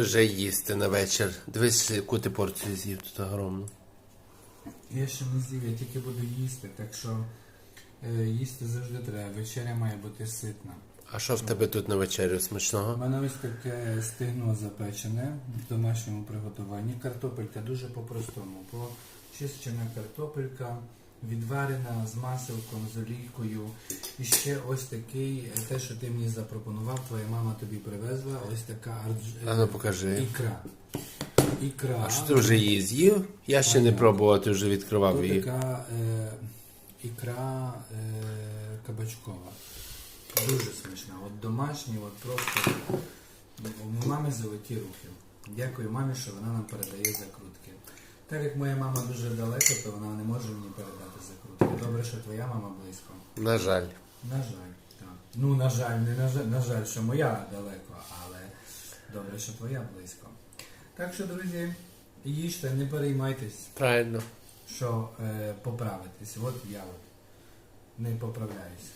Вже їсти на вечір. Дивись, яку ти порцію з'їв тут огромну. Я ще не з'їв, я тільки буду їсти, так що е, їсти завжди треба. Вечеря має бути ситна. А що в тебе тут на вечерю У мене ось таке стегно запечене в домашньому приготуванні. Картопелька дуже по-простому. Почищена картопелька, відварена з маселком, з олійкою. І ще ось такий, е, те, що ти мені запропонував, твоя мама тобі привезла, ось така ардж... А ну покажи. ікра. Ікра. А що ти вже її з'їв? Я ще не пробував, ти вже відкривав її. така е, ікра е, кабачкова. Дуже смачна. От домашні, от просто у мами золоті руки. Дякую мамі, що вона нам передає закрутки. Так як моя мама дуже далеко, то вона не може мені передати закрутки. Добре, що твоя мама близько. На жаль. На жаль, так. Ну, на жаль, не на жаль, на жаль, що моя далеко, але добре, що твоя близько. Так що, друзі, їжте, не переймайтесь Правильно. що е, поправитись. От я от не поправляюсь.